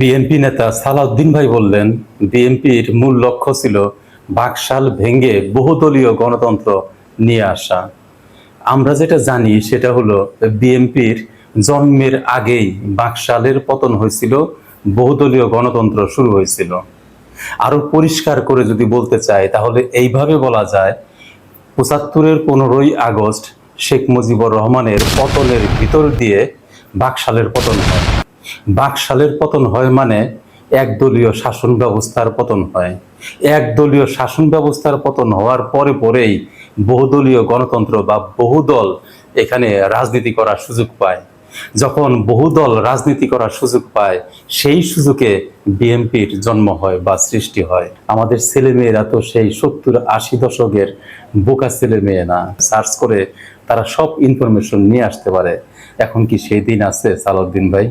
BNP নেতা সালাউদ্দিন ভাই বললেন, বিএনপির মূল লক্ষ্য ছিল বাকশাল ভেঙে বহুদলীয় গণতন্ত্র নিয়ে আসা। আমরা যেটা জানি সেটা হলো, বিএনপির জন্মের আগেই বাকশালের পতন হয়েছিল, বহুদলীয় গণতন্ত্র শুরু হয়েছিল। আরও পরিষ্কার করে যদি বলতে চাই, তাহলে এইভাবে বলা যায়, পঁচাত্তরের পনেরোই আগস্ট শেখ মুজিবুর রহমানের পতনের ভিতর দিয়ে বাকশালের পতন হয়। বাকশালের পতন হয় মানে একদলীয় শাসন ব্যবস্থার পতন হয়। একদলীয় শাসন ব্যবস্থার পতন হওয়ার পরে পরেই বহুদলীয় গণতন্ত্র বা বহুদল এখানে রাজনীতি করার সুযোগ পায়। যখন বহুদল রাজনীতি করার সুযোগ পায়, সেই সুযোগে বিএনপির জন্ম হয় বা সৃষ্টি হয়। আমাদের ছেলেমেয়েরা তো সেই সত্তর আশি দশকের বোকা ছেলে মেয়ে না। সার্চ করে তারা সব ইনফরমেশন নিয়ে আসতে পারে। এখন কি সেই দিন আছে, সালাউদ্দিন ভাই?